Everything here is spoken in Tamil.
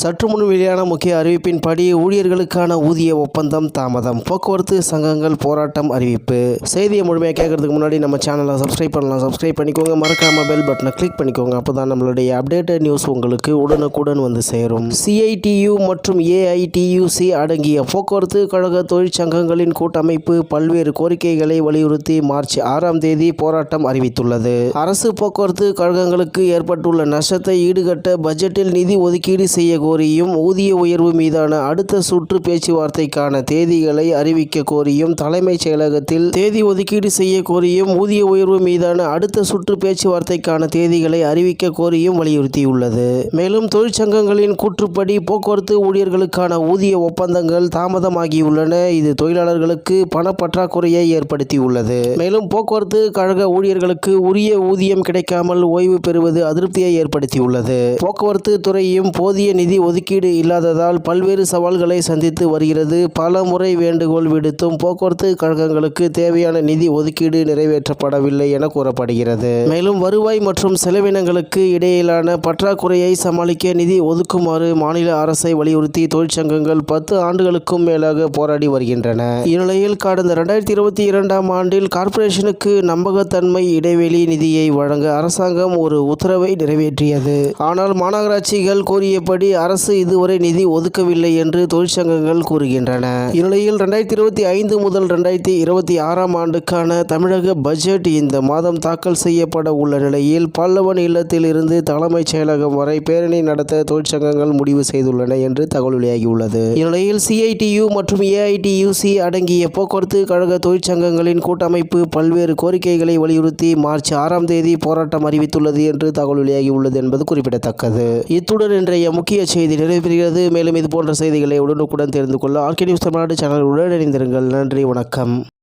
சற்று முன் வெளியான முக்கிய அறிவிப்பின்படி ஊழியர்களுக்கான ஊதிய ஒப்பந்தம் தாமதம். போக்குவரத்து சங்கங்கள் போராட்டம் அறிவிப்பு. செய்தியை முழுமையாக கேட்கறதுக்கு முன்னாடி நம்ம சேனலை சப்ஸ்கிரைப் பண்ணலாம். சப்ஸ்கிரைப் பண்ணிக்கோங்க. மறக்காம பெல் பட்டனை கிளிக் பண்ணிக்கோங்க. அப்போ தான் நம்மளுடைய அப்டேட்டட் நியூஸ் உங்களுக்கு உடனுக்குடன் வந்து சேரும். சிஐடியு மற்றும் ஏஐடியுசி அடங்கிய போக்குவரத்து கழக தொழிற்சங்கங்களின் கூட்டமைப்பு பல்வேறு கோரிக்கைகளை வலியுறுத்தி மார்ச் ஆறாம் தேதி போராட்டம் அறிவித்துள்ளது. அரசு போக்குவரத்து கழகங்களுக்கு ஏற்பட்டுள்ள நஷ்டத்தை ஈடுகட்ட பட்ஜெட்டில் நிதி ஒதுக்கீடு செய்ய கோரியும் ஊதிய உயர்வு மீதான அடுத்த சுற்று பேச்சுவார்த்தைக்கான தேதிகளை அறிவிக்க கோரியும் தலைமைச் செயலகத்தில் தேதி ஒதுக்கீடு செய்ய கோரியும் ஊதிய உயர்வு மீதான அடுத்த சுற்று பேச்சுவார்த்தைக்கான தேதிகளை அறிவிக்க கோரியும் வலியுறுத்தியுள்ளது. மேலும் தொழிற்சங்கங்களின் கூற்றுப்படி போக்குவரத்து ஊழியர்களுக்கான ஊதிய ஒப்பந்தங்கள் தாமதமாகியுள்ளன. இது தொழிலாளர்களுக்கு பணப்பற்றாக்குறையை ஏற்படுத்தியுள்ளது. மேலும் போக்குவரத்து கழக ஊழியர்களுக்கு உரிய ஊதியம் கிடைக்காமல் ஓய்வு பெறுவது அதிருப்தியை ஏற்படுத்தியுள்ளது. போக்குவரத்து துறையும் போதிய நிதி ஒதுக்கீடு இல்லாததால் பல்வேறு சவால்களை சந்தித்து வருகிறது. பல முறை வேண்டுகோள் விடுத்தும் போக்குவரத்து கழகங்களுக்கு தேவையான நிதி ஒதுக்கீடு நிறைவேற்றப்படவில்லை என கூறப்படுகிறது. மேலும் வருவாய் மற்றும் செலவினங்களுக்கு இடையிலான பற்றாக்குறையை சமாளிக்க நிதி ஒதுக்குமாறு மாநில அரசை வலியுறுத்தி தொழிற்சங்கங்கள் பத்து ஆண்டுகளுக்கும் மேலாக போராடி வருகின்றன. இந்நிலையில் கடந்த இரண்டாயிரத்தி இருபத்தி இரண்டாம் ஆண்டில் கார்ப்பரேஷனுக்கு நம்பகத்தன்மை இடைவெளி நிதியை வழங்க அரசாங்கம் ஒரு உத்தரவை நிறைவேற்றியது. ஆனால் மாநகராட்சிகள் கோரியபடி அரசு இதுவரை நிதி ஒதுக்கவில்லை என்று தொழிற்சங்கங்கள் கூறுகின்றன. இந்நிலையில் ரெண்டாயிரத்தி இருபத்தி ஐந்து முதல் ரெண்டாயிரத்தி இருபத்தி ஆறாம் ஆண்டுக்கான தமிழக பட்ஜெட் இந்த மாதம் தாக்கல் செய்யப்பட உள்ள நிலையில் பல்லவன் இல்லத்தில் இருந்து தலைமைச் செயலகம் வரை பேரணி நடத்த தொழிற்சங்கங்கள் முடிவு செய்துள்ளன என்று தகவல் வெளியாகியுள்ளது. இந்நிலையில் சிஐடியு மற்றும் ஏஐடியுசி அடங்கிய போக்குவரத்து கழக தொழிற்சங்கங்களின் கூட்டமைப்பு பல்வேறு கோரிக்கைகளை வலியுறுத்தி மார்ச் ஆறாம் தேதி போராட்டம் அறிவித்துள்ளது என்று தகவல் வெளியாகியுள்ளது என்பது குறிப்பிடத்தக்கது. இத்துடன் இன்றைய முக்கிய செய்தி நிறைவு மேலும் இது போன்ற செய்திகளை உடனுக்குடன் தெரிந்து கொள்ள ஆர்கே நியூஸ் தமிழ்நாடு சேனலுடன் இணைந்திருங்கள். நன்றி வணக்கம்.